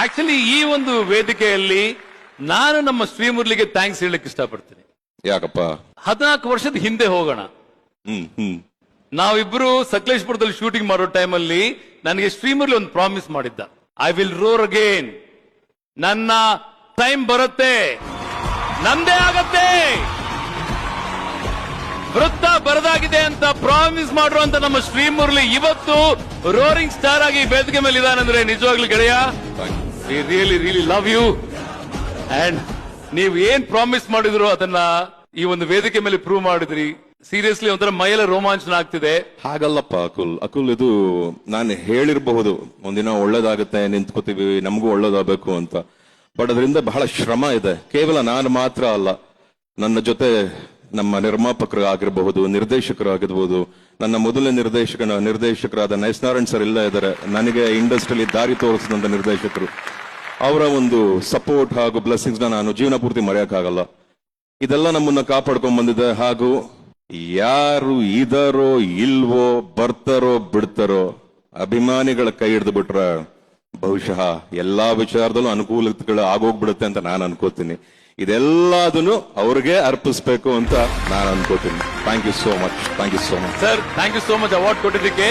Actually ಈ ಒಂದು ವೇದಿಕೆಯಲ್ಲಿ ನಾನು ನಮ್ಮ ಶ್ರೀಮುರಳಿಗೆ ಥ್ಯಾಂಕ್ಸ್ ಹೇಳಕ್ ಇಷ್ಟಪಡ್ತೀನಿ. ಯಾಕಪ್ಪ? ಹದಿನಾಲ್ಕು ವರ್ಷದ ಹಿಂದೆ ಹೋಗೋಣ. ಹ್ಮ್ ಹ್ಮ್. ನಾವಿಬ್ರು ಸಕಲೇಶ್ಪುರದಲ್ಲಿ ಶೂಟಿಂಗ್ ಮಾಡೋ ಟೈಮಲ್ಲಿ ನನಗೆ ಶ್ರೀಮುರ್ಲಿ ಒಂದು ಪ್ರಾಮಿಸ್ ಮಾಡಿದ್ದ. ಐ ವಿಲ್ ರೋರ್ ಅಗೇನ್ ನನ್ನ ಟೈಮ್ ಬರುತ್ತೆ. ನಂದೇ ಆಗತ್ತೆ. ವೃತ್ತ ಬರದಾಗಿದೆ ಅಂತ ಪ್ರಾಮಿಸ್ ಮಾಡಿರುವಂತ ನಮ್ಮ ಶ್ರೀಮುರಳಿ ಇವತ್ತು ರೋರಿಂಗ್ ಸ್ಟಾರ್ ಆಗಿ ವೇದಿಕೆ ಮೇಲೆ ಇದಾನಂದ್ರೆ ನಿಜವಾಗ್ಲೂ ಗೆಳೆಯ? Really really love you and ನೀವು ಏನ್ ಪ್ರಾಮಿಸ್ ಮಾಡಿದ್ರು ಅದನ್ನ ಈ ಒಂದು ವೇದಿಕೆ ಮೇಲೆ ಪ್ರೂವ್ ಮಾಡಿದ್ರಿ. ಸೀರಿಯಸ್ಲಿ ಒಂಥರ ಮೈಯಲ್ಲ ರೋಮಾಂಚನ ಆಗ್ತಿದೆ. ಹಾಗಲ್ಲಪ್ಪ ಅಕುಲ್. ಅಕುಲ್, ಇದು ನಾನು ಹೇಳಿರಬಹುದು. ಒಂದಿನ ಒಳ್ಳೇದಾಗುತ್ತೆ, ನಿಂತ್ಕೋತೀವಿ, ನಮಗೂ ಒಳ್ಳೇದಾಗಬೇಕು ಅಂತ. ಬಟ್ ಅದರಿಂದ ಬಹಳ ಶ್ರಮ ಇದೆ. ಕೇವಲ ನಾನು ಮಾತ್ರ ಅಲ್ಲ. ನನ್ನ ಜೊತೆ ನಮ್ಮ ನಿರ್ಮಾಪಕರು ಆಗಿರಬಹುದು ನಿರ್ದೇಶಕರು ಆಗಿರ್ಬೋದು ನನ್ನ ಮೊದಲನೇ ನಿರ್ದೇಶಕನ ನಿರ್ದೇಶಕರಾದ ನೈಸ್ನಾರಾಯಣ್ ಸರ್ ಇಲ್ಲ ಇದ್ದಾರೆ. ನನಗೆ ಇಂಡಸ್ಟ್ರಿಯಲ್ಲಿ ದಾರಿ ತೋರಿಸಿದಂಥ ನಿರ್ದೇಶಕರು. ಅವರ ಒಂದು ಸಪೋರ್ಟ್ ಹಾಗೂ ಬ್ಲೆಸ್ಸಿಂಗ್ಸ್ ನಾನು ಜೀವನ ಪೂರ್ತಿ ಮರೆಯಕ್ಕಾಗಲ್ಲ. ಇದೆಲ್ಲ ನಮ್ಮನ್ನ ಕಾಪಾಡ್ಕೊಂಡ್ ಬಂದಿದೆ. ಹಾಗೂ ಯಾರು ಇದರೋ ಇಲ್ವೋ ಬರ್ತಾರೋ ಬಿಡ್ತಾರೋ ಅಭಿಮಾನಿಗಳ ಕೈ ಹಿಡಿದು ಬಿಟ್ರೆ ಬಹುಶಃ ಎಲ್ಲಾ ವಿಚಾರದಲ್ಲೂ ಅನುಕೂಲತೆಗಳು ಆಗೋಗ್ಬಿಡುತ್ತೆ ಅಂತ ನಾನು ಅನ್ಕೋತೀನಿ. ಇದೆಲ್ಲದನ್ನು ಅವ್ರಿಗೆ ಅರ್ಪಿಸ್ಬೇಕು ಅಂತ ನಾನು ಅನ್ಕೋತೀನಿ. Thank you so much thank you so much sir thank you so much award ಕೊಟ್ಟಿದ್ದಕ್ಕೆ